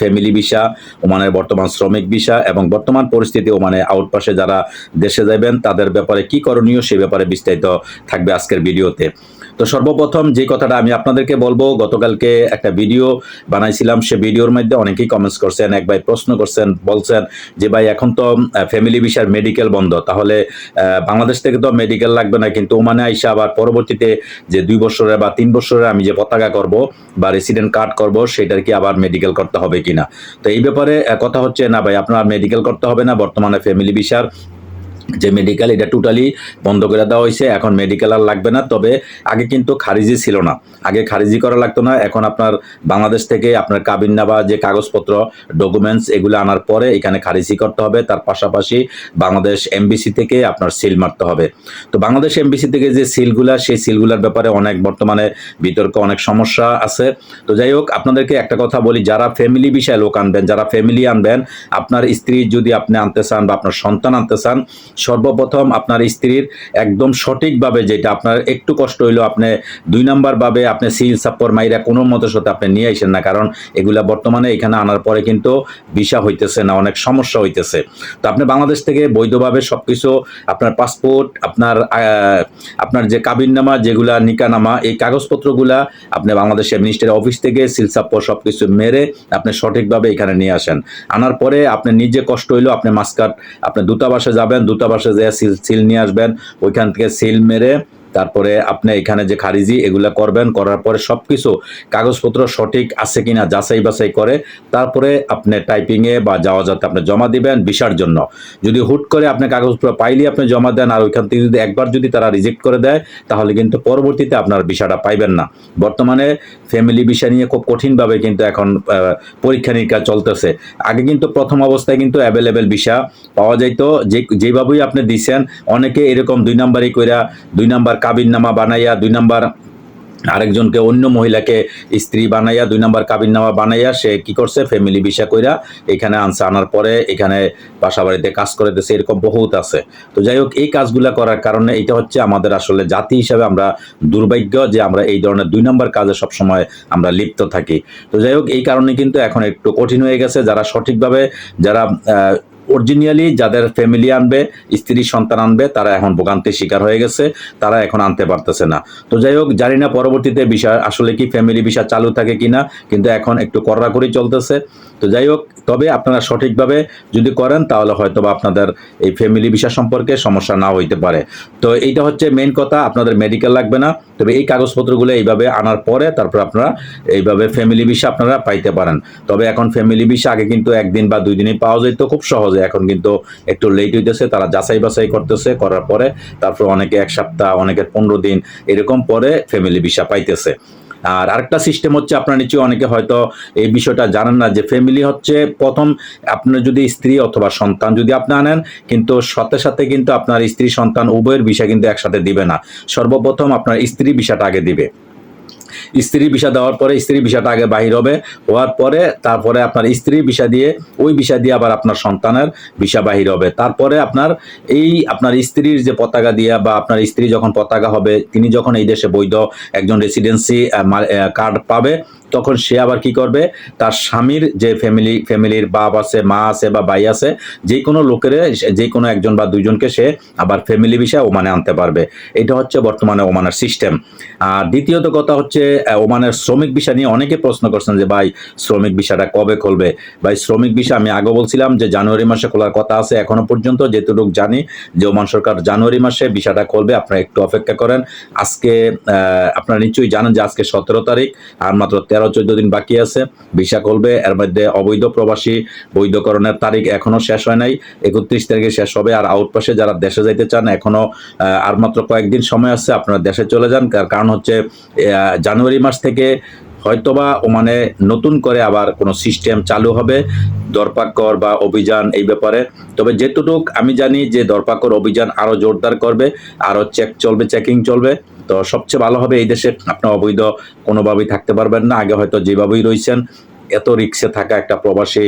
Family visa ওমানের বর্তমান শ্রমিক ভিসা এবং বর্তমান পরিস্থিতি ওমানে আউটপাশে যারা দেশে যাবেন, তাদের ব্যাপারে কি করণীয়, সে ব্যাপারে বিস্তারিত থাকবে আজকের ভিডিওতে। তো সর্বপ্রথম যে কথাটা আমি আপনাদেরকে বলব, গতকালকে একটা ভিডিও বানাইছিলাম। সে ভিডিওর মধ্যে অনেকেই কমেন্টস করছেন, এক ভাই প্রশ্ন করছেন, বলছেন যে, ভাই, এখন তো ফ্যামিলি ভিসার মেডিকেল বন্ধ। তাহলে বাংলাদেশ থেকে তো মেডিকেল লাগবে না, কিন্তু ওমানে আইসা আবার পরবর্তীতে যে দুই বছরের বা তিন বছরের আমি যে পতাকা করব বা রেসিডেন্ট কার্ড করব, সেটার কি আবার মেডিকেল করতে হবে কিনা? তো এই ব্যাপারে কথা হচ্ছে, না ভাই, আপনার মেডিকেল করতে হবে না, বর্তমানে ফ্যামিলি ভিসার যে মেডিকেল এটা টোটালি বন্ধ করে দেওয়া হয়েছে, এখন মেডিকেল আর লাগবে না। তবে আগে কিন্তু খারিজি ছিল না। আগে খারিজি করা লাগতো না। এখন আপনার বাংলাদেশ থেকে আপনার কাবিন্না বা যে কাগজপত্র ডকুমেন্টস এগুলো আনার পরে এখানে খারিজি করতে হবে। তার পাশাপাশি বাংলাদেশ এমবিসি থেকে আপনার সিল মারতে হবে। তো বাংলাদেশ এমবিসি থেকে যে সিলগুলা সেই সিলগুলার ব্যাপারে অনেক বর্তমানে বিতর্ক, অনেক সমস্যা আছে। তো যাই হোক, আপনাদেরকে একটা কথা বলি, যারা ফ্যামিলি বিষয়ে লোক আনবেন, যারা ফ্যামিলি আনবেন, আপনার স্ত্রী যদি আপনি আনতে চান বা আপনার সন্তান আনতে চান সর্বপ্রথম আপনার স্ত্রীর একদম সঠিকভাবে যেটা আপনার একটু কষ্ট হইলেও আপনি দুই নাম্বার ভাবে আপনি সিল সাপ্পর মাইরা কোনো মতের সাথে আপনি নিয়ে আসেন না, কারণ এগুলা বর্তমানে এখানে আনার পরে কিন্তু ভিসা হইতেছে না, অনেক সমস্যা হইতেছে। তো আপনি বাংলাদেশ থেকে বৈধভাবে সবকিছু, আপনার পাসপোর্ট, আপনার আপনার যে কাবিননামা যেগুলা, নিকানামা, এই কাগজপত্রগুলা আপনি বাংলাদেশের মিনিস্টারি অফিস থেকে সিল সাপ্পর সবকিছু মেরে আপনি সঠিকভাবে এখানে নিয়ে আসেন। আনার পরে আপনি নিজে কষ্ট হইলেও আপনি মাস্কাট, আপনি দূতাবাসে যাবেন দূতাবাসে যে সিল সিল নিয়ে আসবেন ওইখান থেকে সিল মেরে তারপরে আপনি এখানে যে খারিজি এগুলা করবেন, করার পরে সব কিছু কাগজপত্র সঠিক আছে কিনা যাচাই বাছাই করে তারপরে আপনি টাইপিংয়ে বা যাওয়া যাতে আপনি জমা দিবেন ভিসার জন্য। যদি হুট করে আপনি কাগজপত্র পাইলে আপনি জমা দেন আর ওইখান থেকে যদি একবার যদি তারা রিজেক্ট করে দেয়, তাহলে কিন্তু পরবর্তীতে আপনার ভিসাটা পাইবেন না। বর্তমানে ফ্যামিলি ভিসা নিয়ে খুব কঠিনভাবে কিন্তু এখন পরীক্ষা নিরীক্ষা চলতেছে। আগে কিন্তু প্রথম অবস্থায় কিন্তু অ্যাভেলেবেল ভিসা পাওয়া যাইতো, যে, যেভাবেই আপনি দিছেন, অনেকে এরকম দুই নাম্বারই কইরা দুই নাম্বার কাবিননামা বানাইয়া, দুই নাম্বার আরেকজনকে অন্য মহিলাকে স্ত্রী বানাইয়া, দুই নাম্বার কাবিননামা বানাইয়া সে কি করছে? ফ্যামিলি ভিসা কইরা এখানে আনছে, আনার পরে এখানে বাসা বাড়িতে কাজ করে দিচ্ছে এরকম বহুত আছে। তো যাই হোক, এই কাজগুলা করার কারণে এটা হচ্ছে আমাদের আসলে জাতি হিসাবে আমরা দুর্ভাগ্য যে আমরা এই ধরনের দুই নম্বর কাজে সবসময় আমরা লিপ্ত থাকি। তো যাই হোক, এই কারণে কিন্তু এখন একটু কঠিন হয়ে গেছে। যারা সঠিকভাবে, যারা অরিজিনালি যাদের ফ্যামিলি আনবে, স্ত্রী, সন্তান আনবে, তারা এখন ভোগান্তির শিকার হয়ে গেছে, তারা এখন আনতে পারতেছে না। তো যাই হোক, জানি না পরবর্তীতে বিষয়, আসলে কি ফ্যামিলি বিষয় চালু থাকে কিনা, কিন্তু এখন একটু কড়াকড়ি চলতেছে। তো যাই হোক, তবে আপনারা সঠিকভাবে যদি করেন, তাহলে হয়তো বা আপনাদের এই ফ্যামিলি বিষয় সম্পর্কে সমস্যা না হইতে পারে। তো এইটা হচ্ছে মেন কথা, আপনাদের মেডিকেল লাগবে না। তবে এই কাগজপত্রগুলো এইভাবে আনার পরে তারপর আপনারা এইভাবে ফ্যামিলি ভিসা আপনারা পাইতে পারেন। তবে এখন ফ্যামিলি ভিসা আগে কিন্তু একদিন বা দুই দিনে পাওয়া যেত, খুব সহজে। এখন কিন্তু একটু লেট হইতেছে, তারা যাচাই বাছাই করতেছে, করার পরে তারপর অনেকে এক সপ্তাহ অনেকের পনেরো দিন, এরকম পরে ফ্যামিলি ভিসা পাইতেছে। আর আরেকটা সিস্টেম হচ্ছে আপনার নিচে অনেকে হয়তো এই বিষয়টা জানেন না যে ফ্যামিলি হচ্ছে প্রথম আপনার যদি স্ত্রী অথবা সন্তান যদি আপনি আনেন, কিন্তু সাথে সাথে কিন্তু আপনার স্ত্রী সন্তান উভয়ের বিষয় কিন্তু একসাথে দিবে না। সর্বপ্রথম আপনার স্ত্রী বিষয়টা আগে দিবে। স্ত্রী ভিসা দেওয়ার পরে স্ত্রী ভিসাটা আগে বাহির হবে, হওয়ার পরে তারপরে আপনার স্ত্রী ভিসা দিয়ে, ওই বিষা দিয়ে আবার আপনার সন্তানের ভিসা বাহির হবে। তারপরে আপনার এই আপনার স্ত্রীর যে পতাকা দিয়া বা আপনার স্ত্রী যখন পতাকা হবে, তিনি যখন এই দেশে বৈধ একজন রেসিডেন্সি কার্ড পাবে তখন সে আবার কি করবে? তার স্বামীর যে ফ্যামিলি ফ্যামিলির বাপ আছে, মা আছে বা ভাই আছে যে কোনো লোকের যে কোনো একজন বা দুইজনকে সে আবার ফ্যামিলি বিষয় ওমানে আনতে পারবে। এটা হচ্ছে বর্তমানে ওমানের সিস্টেম আর দ্বিতীয়ত কথা হচ্ছে ওমানের শ্রমিক বিষয় নিয়ে অনেকে প্রশ্ন করছেন যে, ভাই, শ্রমিক বিষয়টা কবে খুলবে? ভাই, শ্রমিক বিষয় আমি আগে বলছিলাম যে, জানুয়ারি মাসে খোলার কথা আছে এখনও পর্যন্ত। যেটুকু জানি যে, ওমান সরকার জানুয়ারি মাসে বিষয়টা খুলবে। আপনারা একটু অপেক্ষা করেন। আজকে আপনারা নিশ্চয়ই জানেন যে, আজকে সতেরো তারিখ, আর মাত্র তেরো চোদ্দ দিন বাকি আছে। ভিসা করবে, এর মধ্যে অবৈধ প্রবাসী, বৈধকরণের তারিখ এখনও শেষ হয় নাই। একত্রিশ তারিখে শেষ হবে। আর আউটপাসে যারা দেশে যাইতে চান, এখনও আর মাত্র কয়েকদিন সময় আছে, আপনারা দেশে চলে যান। কারণ হচ্ছে জানুয়ারি মাস থেকে হয়তোবা ওমানে নতুন করে আবার কোনো সিস্টেম চালু হবে, দরপাকর বা অভিযান এই ব্যাপারে। তবে যেটুকুক আমি জানি যে দরপাকর অভিযান আরও জোরদার করবে, আরও চেক চলবে, চেকিং চলবে। তো সবচেয়ে ভালো হবে এই দেশে। আপনি অবৈধ কোনোভাবেই থাকতে পারবেন না। আগে হয়তো যেভাবেই রয়েছেন, এত রিক্সে থাকা একটা প্রবাসী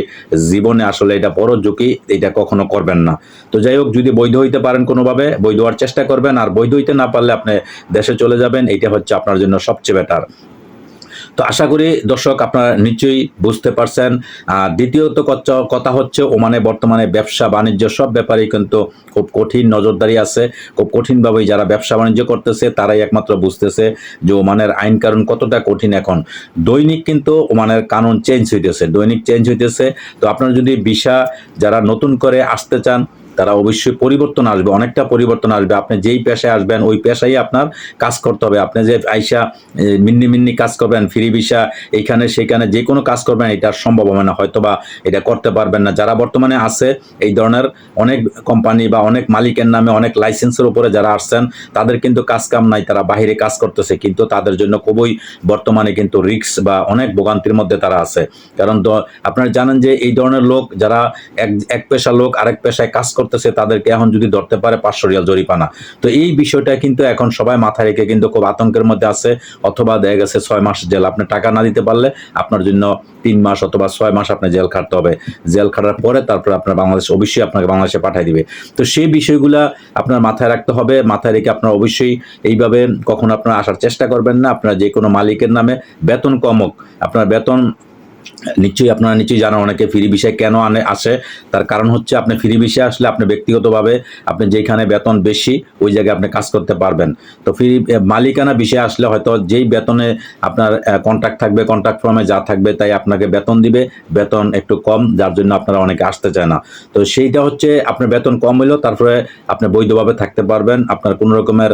জীবনে আসলে এটা বড় ঝুঁকি, এটা কখনো করবেন না। তো যাই হোক, যদি বৈধ হইতে পারেন কোনোভাবে, বৈধ হওয়ার চেষ্টা করবেন। আর বৈধ হইতে না পারলে আপনি দেশে চলে যাবেন এটা হচ্ছে আপনার জন্য সবচেয়ে বেটার তো আশা করি দর্শক আপনারা নিশ্চয়ই বুঝতে পারছেন। আর দ্বিতীয়ত কথা হচ্ছে ওমানে বর্তমানে ব্যবসা বাণিজ্য সব ব্যাপারেই কিন্তু খুব কঠিন নজরদারি আছে। খুব কঠিনভাবেই যারা ব্যবসা বাণিজ্য করতেছে, তারাই একমাত্র বুঝতেছে যে ওমানের আইন কানুন কতটা কঠিন এখন। দৈনিক কিন্তু ওমানের কানুন চেঞ্জ হইতেছে, দৈনিক চেঞ্জ হইতেছে। তো আপনারা যদি ভিসা যারা নতুন করে আসতে চান তারা অবশ্যই পরিবর্তন আসবে, অনেকটা পরিবর্তন আসবে। আপনি যেই পেশায় আসবেন, ওই পেশায় আপনার কাজ করতে হবে। আপনি যে আইসা মিন্নি মিন্নি কাজ করবেন, ফ্রি ভিসা, এইখানে সেখানে যে কোনো কাজ করবেন, এটা সম্ভব হবে না। হয়তো বা এটা করতে পারবেন না। যারা বর্তমানে আছে, এই ধরনের অনেক কোম্পানি বা অনেক মালিকের নামে অনেক লাইসেন্সের উপরে যারা আসছেন, তাদের কিন্তু কাজ কাম নাই। তারা বাইরে কাজ করতেছে, কিন্তু তাদের জন্য খুবই বর্তমানে কিন্তু রিস্ক বা অনেক ভোগান্তির মধ্যে তারা আছে। কারণ আপনারা জানেন যে এই ধরনের লোক, যারা এক এক পেশার লোক, আরেক পেশায় কাজ করতেছে তাদেরকে এখন যদি ধরতে পারে পাঁচশো রিয়াল জরিপানা তো এই বিষয়টা কিন্তু এখন সবাই মাথায় রেখে কিন্তু খুব আতঙ্কের মধ্যে আছে, অথবা দেখা গেছে ছয় মাস জেল, আপনি টাকা না দিতে পারলে আপনার জন্য তিন মাস অথবা ছয় মাস আপনি জেল খাটতে হবে। জেল খাটার পরে তারপর আপনার বাংলাদেশ অবশ্যই আপনাকে বাংলাদেশে পাঠিয়ে দিবে। তো সেই বিষয়গুলা আপনার মাথায় রাখতে হবে, মাথায় রেখে আপনার অবশ্যই এইভাবে কখনো আপনার আসার চেষ্টা করবেন না। আপনার যে কোনো মালিকের নামে বেতন কমক আপনার বেতন নিশ্চয়ই আপনারা নিশ্চয়ই জানেন অনেকে ফ্রি বিষয় কেন আনে আসে। তার কারণ হচ্ছে আপনি ফ্রি বিষয়ে আসলে আপনি ব্যক্তিগতভাবে আপনি যেখানে বেতন বেশি, ওই জায়গায় আপনি কাজ করতে পারবেন। তো ফ্রি মালিকানা বিষয়ে আসলে হয়তো যেই বেতনে আপনার কন্ট্রাক্ট থাকবে কন্ট্রাক্ট ফর্মে যা থাকবে তাই আপনাকে বেতন দিবে। বেতন একটু কম, যার জন্য আপনারা অনেকে আসতে চায় না। তো সেইটা হচ্ছে আপনার বেতন কম হইলেও তারপরে আপনি বৈধভাবে থাকতে পারবেন। আপনার কোনো রকমের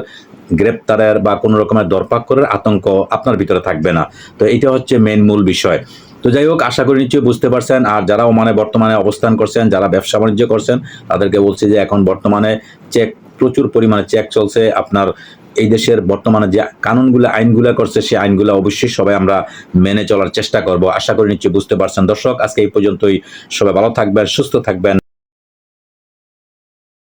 গ্রেপ্তারের বা কোনো রকমের দরপাক্করের আতঙ্ক আপনার ভিতরে থাকবে না। তো এটা হচ্ছে মেন মূল বিষয়। তো যাই হোক, আশা করি নিশ্চয়ই বুঝতে পারছেন। আর যারা ওমানে বর্তমানে অবস্থান করছেন, যারা ব্যবসা বাণিজ্য করছেন, তাদেরকে বলছি যে এখন বর্তমানে চেক, প্রচুর পরিমাণে চেক চলছে। আপনার এই দেশের বর্তমানে যে কানুনগুলো, আইনগুলো করছে সেই আইনগুলো অবশ্যই সবাই আমরা মেনে চলার চেষ্টা করব। আশা করি নিশ্চয়ই বুঝতে পারছেন। দর্শক, আজকে এই পর্যন্তই। সবাই ভালো থাকবেন, সুস্থ থাকবেন।